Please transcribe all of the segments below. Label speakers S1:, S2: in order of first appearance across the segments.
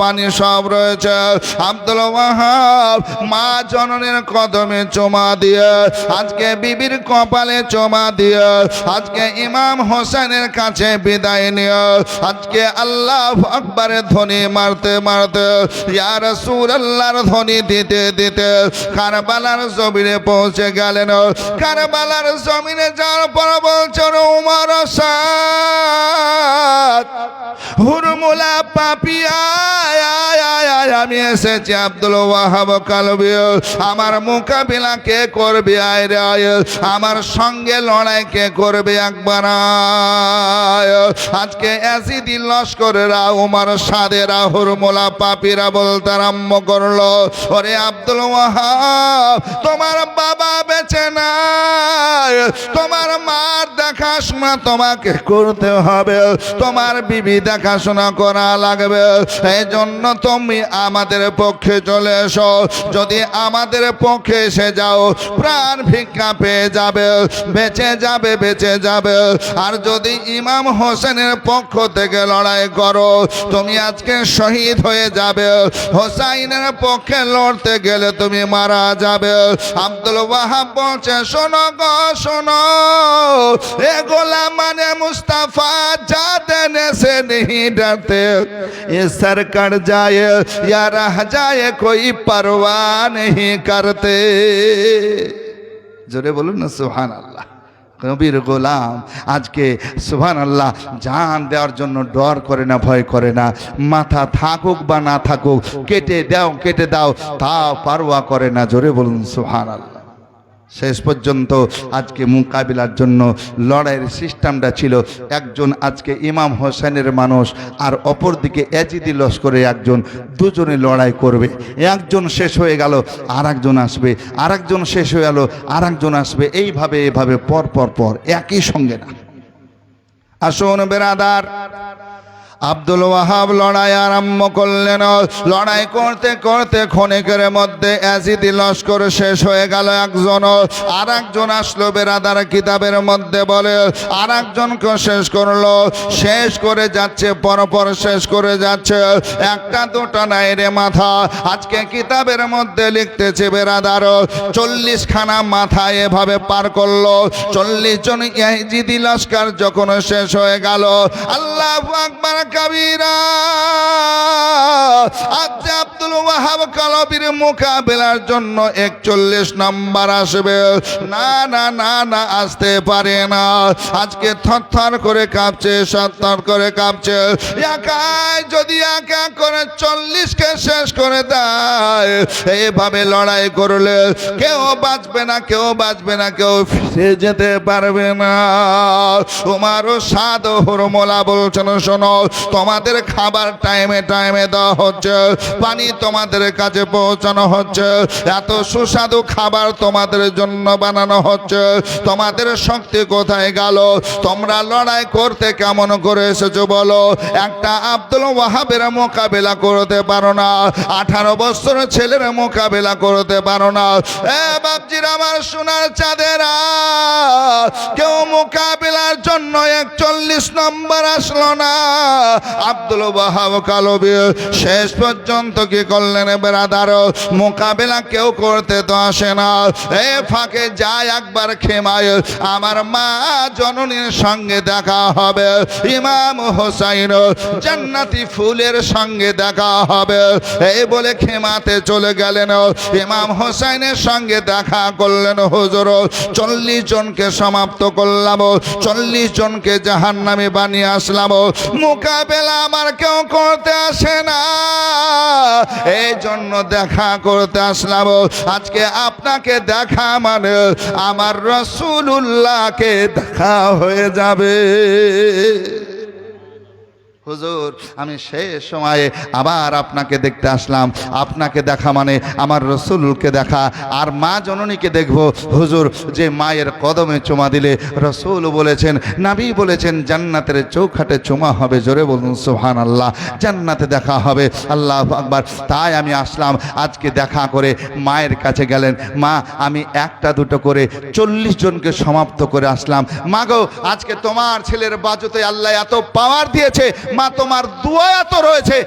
S1: পানি সব রয়েছে। আব্দুল ওয়াহাব মা জননের কদমে চোমা দিয়ে, আজকে বিবির কপালে চোমা দিয়ে, আজকে ইমাম হোসেনের কাছে বিদায় নিয়ে, আজকে আল্লাহ আকবরের ধ্বনি মারতে মারতে ইয়ার সুর আল্লাহর ধ্বনি দিতে দিতে কারবালার জমিনে পৌঁছে গেলেন। কারবালার জমিনে যাওয়ার পর বলছেন, উমর সাদ, হুরমুলা পাপিয়া আমি এসেছি আব্দুল ওয়াহাব আমার মোকাবিলা কে করবে? আয় আমার সঙ্গে লড়াই কে করবে একবার। আজকে অ্যাসিদি লস্করেরা উমার সাদেরা হুরমুলা পাপিরা বলতে আরম্ভ করল। ওরে আব্দুল ওয়াহাব, তোমার বাবা বেঁচে নাই। তোমার মার দেখাশোনা তোমাকে করতে হবে। তোমার বিবি দেখাশোনা করা লাগবে। এই জন্য তুমি আমাদের পক্ষে চলে এসো। যদি আমাদের পক্ষে এসে যাও, প্রাণ ভিক্ষা পেয়ে যাবে, বেঁচে যাবে বেঁচে যাবে। আর যদি ইমাম হোসেনের পক্ষ থেকে লড়াই করো, তুমি আজকে শহীদ হয়ে যাবে। হোসাইনের পক্ষে লড়তে গেলে তুমি মারা যাবে। আব্দুল ওয়াহাব বলছে, শোনো গো, শোনো। এ গোলাম মানে মুস্তাফা যাতে নেশে নেই ডাতে এ স্যার सरकार जाए या रह जाए कोई परवाह नहीं करते জোরে বলুন না সুহান আল্লাহ নবীর গোলাম আজকে সুহান আল্লাহ জান দেওয়ার জন্য ডর করে না ভয় করে না মাথা থাকুক বা না থাকুক কেটে দাও কেটে দাও তা পারোয়া করে না জোরে বলুন সুহান আল্লাহ শেষ পর্যন্ত আজকে মোকাবিলার জন্য লড়াইয়ের সিস্টেমটা ছিল, একজন আজকে ইমাম হোসেনের মানুষ আর অপরদিকে এজিদি লস্করে একজন, দুজনে লড়াই করবে। একজন শেষ হয়ে গেল আর একজন আসবে। আর একজন শেষ হয়ে গেল আর একজন আসবে। এইভাবে এইভাবে পর পর পর, একই সঙ্গে না। আসুন, বেরাদার। আব্দুল ওয়াহাব লড়াই আরম্ভ করলেন। লড়াই করতে করতে ক্ষণিকের মধ্যে অ্যাসিদি লস্কর শেষ হয়ে গেল একজন। আর একজন আসলো বেরাদার কিতাবের মধ্যে বলে আর একজনকে শেষ করল। শেষ করে যাচ্ছে, পরপর শেষ করে যাচ্ছে। একটা, দুটো নাই রে মাথা। আজকে কিতাবের মধ্যে লিখতেছে বেরাদার চল্লিশ খানা মাথা এভাবে পার করল। চল্লিশ জন ইয়াজিদি লস্কর যখন শেষ হয়ে গেল, আল্লাহ আকবার কাবিরা। আজ আব্দুল ওয়াহাব কালবির মোকাবেলার জন্য একচল্লিশ নাম্বার আসবে। না না না না, আসতে পারে না। আজকে থরথর করে কাঁপছে, সত্তর করে কাঁপছে। একাই যদি একা করে চল্লিশকে শেষ করে দেয় এইভাবে লড়াই করলে কেউ বাঁচবে না, কেউ বাঁচবে না, কেউ ফিরে যেতে পারবে না। তোমারও স্বাদ হরমোলা বলছেন, শোনো তোমাদের খাবার টাইমে টাইমে দেওয়া হচ্ছে। পানি তোমাদের কাছে পৌঁছানো হচ্ছে। এত সুস্বাদু খাবার তোমাদের জন্য বানানো হচ্ছে। তোমাদের শক্তি কোথায় গেল? তোমরা লড়াই করতে কেমন করে এসেছ বলো? একটা আব্দুল ওয়াহাবের মোকাবেলা করতে পারো না। আঠারো বছর ছেলের মোকাবেলা করতে পারো না। এ বাপজির আমার সোনার চাঁদেরা কেউ মোকাবিলার জন্য একচল্লিশ নম্বর আসলো না। আব্দুল ওয়াহাব কালবি, শেষ পর্যন্ত কি করলেন বেড়াদার মোকাবেলা কেউ করতে তো আসে না। এ ফাঁকে যায় একবার খেমায়, আমার মা জননীর সঙ্গে দেখা হবে। ইমাম হোসাইন জান্নাতি ফুলের সঙ্গে দেখা হবে। এই বলে খেমাতে চলে গেলেন। ইমাম হোসাইনের সঙ্গে দেখা করলেন হুজুর। চল্লিশ জনকে সমাপ্ত করলাম। চল্লিশ জনকে জাহান নামে বানিয়ে আসলাম। মোকাবেলা আমার কেউ করতে আসে না। এই জন্য দেখা করতে আসলাম। আজকে আপনাকে দেখা মানে আমার রসুল্লাহকে দেখা হয়ে যাবে। হুজুর, আমি শেষ সময়ে আবার আপনাকে দেখতে আসলাম। আপনাকে দেখা মানে আমার রসুলকে দেখা। আর মা জননীকে দেখব। হুজুর, যে মায়ের কদমে চুমা দিলে রসুল বলেছেন, নাবি বলেছেন, জান্নাতের চৌখাটে চুমা হবে, জোরে বলুন সোহান আল্লাহ জান্নাতে দেখা হবে, আল্লাহ আকবার। তাই আমি আসলাম, আজকে দেখা করে মায়ের কাছে গেলেন। মা, আমি একটা দুটো করে চল্লিশ জনকে সমাপ্ত করে আসলাম। মা গো, আজকে তোমার ছেলের বাজুতে আল্লাহ এত পাওয়ার দিয়েছে। মা তোমার দুয়া তো রয়েছে,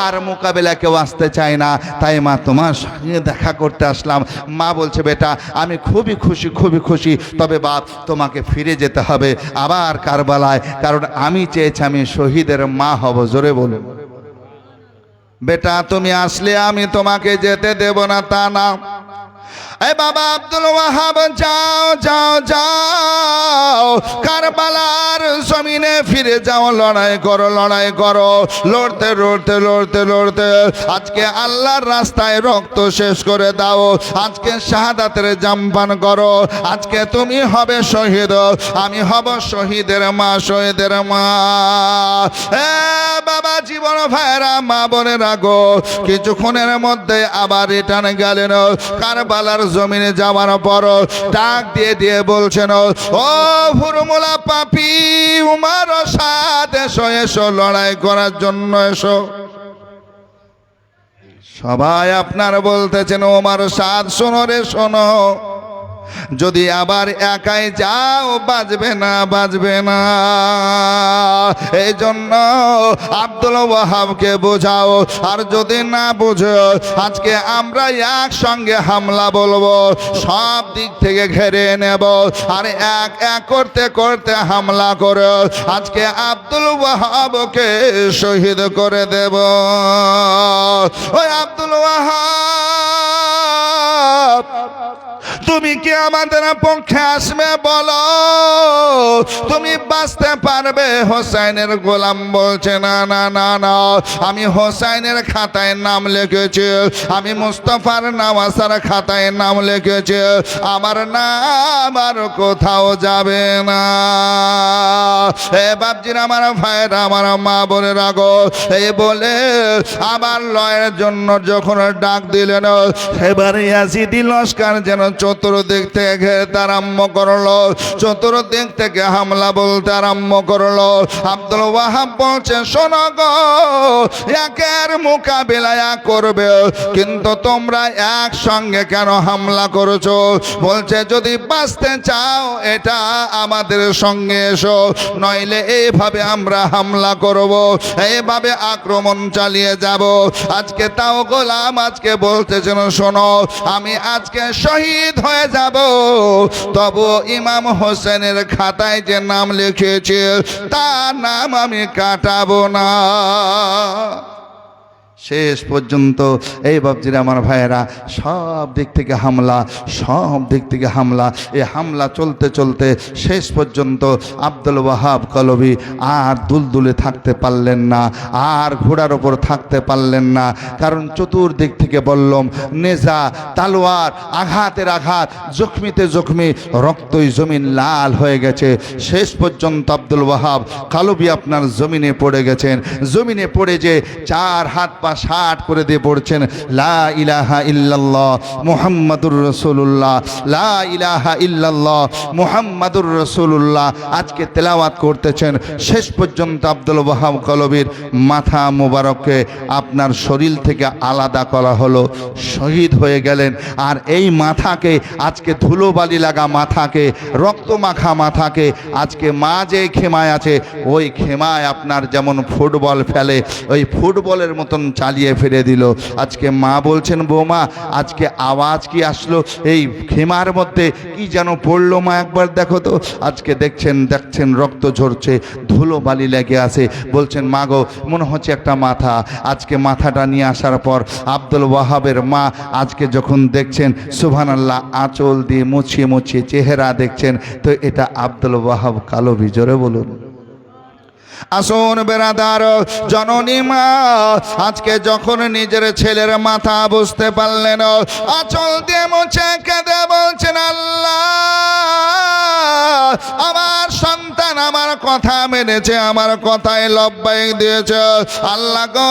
S1: আর মোকাবেলা কেউ আসতে চায় না। তাই মা তোমার সঙ্গে দেখা করতে আসলাম। মা বলছে, বেটা, আমি খুবই খুশি খুবই খুশি। তবে বাপ, তোমাকে ফিরে যেতে হবে আবার কারবালায়। কারণ আমি চেয়েছি আমি শহীদের মা হব, জোরে বলুন। বেটা, তুমি আসলে আমি তোমাকে যেতে দেব না, তা না। এ বাবা আব্দুল ওয়াহাব, যাও যাও যাও। কারবালার জমিনে ফিরে যাও, লড়াই করো লড়াই করো। লড়তে লড়তে লড়তে লড়তে। আজকে আল্লাহর রাস্তায় রক্ত শেষ করে দাও। আজকে শাহাদাতের জাম্পান করো। আজকে তুমি হবে শহীদ। আমি হব শহীদের মা শহীদের মা। বাবা জীবন ভাইরা, মা বলে রাখো কিছুক্ষণের মধ্যে আবার রিটার্ন গেলেন। কারবালার জমিনে যাওয়ার পর ডাক দিয়ে দিয়ে বলছেন, ও ফুরমুলা পাপি, উমার সাথ এসো এসো, লড়াই করার জন্য এসো। সবাই আপনার বলতেছেন ওমার সাদ, শোনো রে, শোনো। যদি আবার একাই যাও, বাজবে না বাজবে না। এই জন্য আব্দুল ওয়াহাবকে বোঝাও, আর যদি না বুঝো, আজকে আমরা একসঙ্গে হামলা বলব, সব দিক থেকে ঘেরে নেব, আর এক এক করতে করতে হামলা করে। আজকে আব্দুল ওয়াহাবকে শহীদ করে দেব। ওই আব্দুল ওয়াহাব! তুমি কি আমাদের পক্ষে আসবে বলো? তুমি বাঁচতে পারবে? হোসাইনের গোলাম বলছে, না না না না। আমি হোসাইনের খাতায় নাম লিখেছি। আমি মুস্তফার নামাসার খাতায় নাম লিখেছি। আমার নাম আর কোথাও যাবে না। এ বাপজির আমার ভাইয়ের, আমার মা বলে রাখো এই বলে, আমার লয়ের জন্য যখন ডাক দিলেন, এবারে ইয়াজিদি লস্কার যেন চতুর্দিক থেকে ঘেরতে আরম্ভ করল। চতুর্দিক থেকে হামলা বলতে আরম্ভ করল। আব্দুল ওয়াহাব বলছে, শোনো একের মোকাবিলায়া করবে, কিন্তু তোমরা একসঙ্গে কেন হামলা করেছ? বলছে, যদি বাঁচতে চাও, এটা আমাদের সঙ্গে এসো, নইলে এইভাবে আমরা হামলা করব এইভাবে আক্রমণ চালিয়ে যাব। আজকে তাও গোলাম, আজকে বলতেছেন শোনো, আমি আজকে শহীদ হয়ে যাব। তবু ইমাম হোসেনের খাতায় যে নাম লিখেছে, তার নাম আমি কাটাবো না। শেষ পর্যন্ত এই বাবজির আমার ভাইয়েরা, সব দিক থেকে হামলা, সব দিক থেকে হামলা। এই হামলা চলতে চলতে শেষ পর্যন্ত আব্দুল ওয়াহাব কলবি আর দুলদুলে থাকতে পারলেন না, আর ঘোড়ার ওপর থাকতে পারলেন না। কারণ চতুর্দিক থেকে বললম, নেজা, তালোয়ার, আঘাতের আঘাত, জখমিতে জখমি, রক্তই জমিন লাল হয়ে গেছে। শেষ পর্যন্ত আব্দুল ওয়াহাব, কালবি আপনার জমিনে পড়ে গেছেন। জমিনে পড়ে যে চার হাত পা ষাট করে দিয়ে পড়ছেন, লা ইলাহা ইল্লাল্লাহ মুহাম্মাদুর রসুল্লাহ লা ইলাহা ইল্লাল্লাহ মুহাম্মাদুর রসুল্লাহ আজকে তেলাওয়াত করতেছেন শেষ পর্যন্ত আব্দুল ওয়াহাব কলবির মাথা মোবারককে আপনার শরীর থেকে আলাদা করা হলো, শহীদ হয়ে গেলেন। আর এই মাথাকে, আজকে ধুলোবালি লাগা মাথাকে রক্ত মাখা মাথাকে, আজকে মা যে খেমায় আছে, ওই খেমায় আপনার যেমন ফুটবল ফেলে, ওই ফুটবলের মতন চালিয়ে ফেলে দিল। আজকে মা বলছেন, বৌমা, আজকে আওয়াজ কি আসলো? এই খেমার মধ্যে কি যেন পড়ল মা একবার দেখো তো। আজকে দেখছেন দেখছেন, রক্ত ঝরছে, ধুলো বালি লেগে আছে। বলছেন, মা গো, মনে হচ্ছে একটা মাথা। আজকে মাথাটা নিয়ে আসার পর আব্দুল ওয়াহাবের মা আজকে যখন দেখছেন সুবহান আল্লাহ আঁচল দিয়ে মুছিয়ে মুছিয়ে চেহারা দেখছেন, তো এটা আব্দুল ওয়াহাব কালো বিজরে বলুন। আসুন বেড়াদার জননী মা, আজকে যখন নিজের ছেলের মাথা বুঝতে পারলেন, আচল দিয়ে মুছে কেঁদে বলছেন, আল্লাহ, আমার সন্তান আমার কথা মেনেছে, আমার কথায় লব্বাই দিয়েছে। আল্লাহ গো,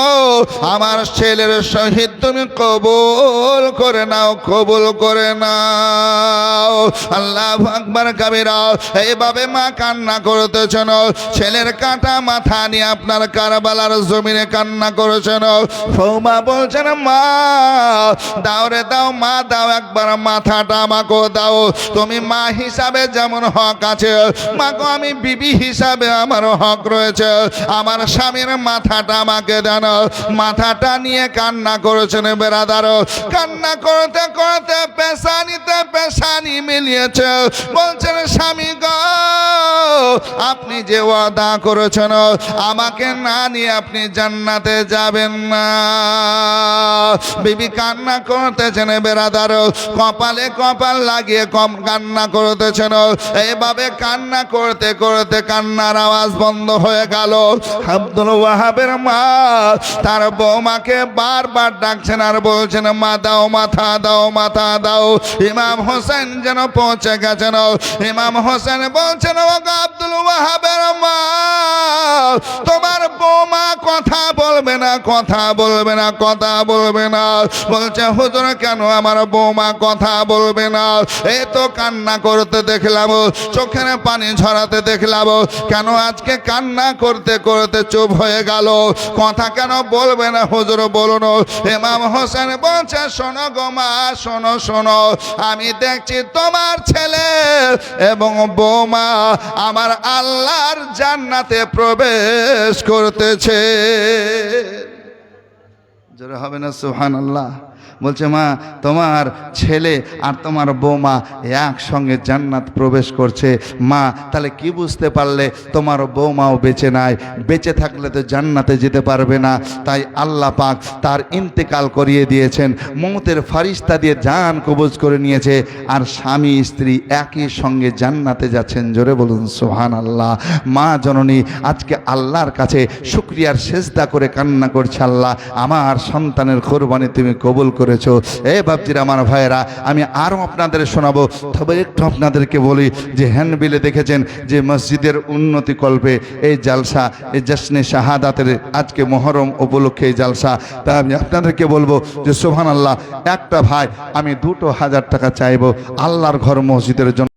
S1: আমার ছেলের সহিত তুমি কবুল করে নাও, কবুল করে নাও। আল্লাহ আকবার কাবিরা, এইভাবে মা কান্না করতেছেন। ছেলের কাটা মাথা নিয়ে আপনার কারবালার জমিনে কান্না করেছেন। ফৌমা বলছেন, মা, দাও রে, দাও, মা, দাও একবার মাথাটা আমাকে দাও। তুমি মা হিসাবে যেমন হক আছে মাকে আমি বিবি হিসাবে আমার হক রয়েছে। আমার স্বামীর মাথাটা আমাকে দেন। মাথাটা নিয়ে কান্না করেছেন বেড়াদার কান্না করতে করতে পেশানিতে পেশানি মিলিয়েছে। বলছেন, স্বামী গো, আপনি যে ওয়াদা করেছেন, আমাকে না নিয়ে আপনি জান্নাতে যাবেন না। বিবি কান্না করতেছেন বেড়াদার কপালে কপাল লাগিয়ে কম কান্না করতেছেন। এভাবে কান্না করতে করতে কান্নার আওয়াজ বন্ধ হয়ে গেল। আব্দুল ওয়াহাবের মা তার বৌমাকে বারবার ডাকছেন আর বলছেন, মা, দাও মাথা দাও মাথা, দাও। ইমাম হোসেন যেন পৌঁছে গেছেন। ইমাম হোসেন বলছেন আব্দুল ওয়াহাবের মা, তোমার বৌমা কথা বলবে না, কথা বলবে না, কথা বলবে না। বলছে, হুজুর, কেন আমার বৌমা কথা বলবে না? এই তো কান্না করতে দেখলাম, চোখের পানি ঝরাতে দেখলাম। কেন আজকে কান্না করতে করতে চুপ হয়ে গেল? কথা কেন বলবে না হুজুর বলুন। ইমাম হোসেন বলছে, শোনো গো মা, শোনো শোনো। আমি দেখছি তোমার ছেলে এবং বৌমা আমার আল্লাহর জান্নাতে প্রবেশ করতেছে। জোরে হবে না সুহান আল্লাহ বলছে, মা, তোমার ছেলে আর তোমার বৌমা একসঙ্গে জান্নাত প্রবেশ করছে। মা, তাহলে কি বুঝতে পারলে? তোমার বৌমাও বেঁচে নাই। বেঁচে থাকলে তো জান্নাতে যেতে পারবে না। তাই আল্লাহ পাক তার ইন্তেকাল করিয়ে দিয়েছেন। মমতের ফারিস্তা দিয়ে জান কবজ করে নিয়েছে। আর স্বামী, স্ত্রী একই সঙ্গে জান্নাতে যাচ্ছেন। জোরে বলুন সোহান আল্লাহ মা, জননী, আজকে আল্লাহর কাছে শুক্রিয়ার সেজদা করে কান্না করছে আল্লাহ। আমার সন্তানের কোরবানি তুমি কবুল করেছ। এ বাপজির, আমার ভাইয়েরা, আমি আরও আপনাদের শোনাবো। তবে একটু আপনাদেরকে বলি যে হ্যান্ডবিলে দেখেছেন যে মসজিদের উন্নতি কল্পে এই জালসা, এই জশ্নে শাহাদাতের আজকে মহরম উপলক্ষে এই জালসা। তা আমি আপনাদেরকে বলব যে সোহান আল্লাহ একটা ভাই, আমি দুটো হাজার টাকা চাইব আল্লাহর ঘর মসজিদের জন্য।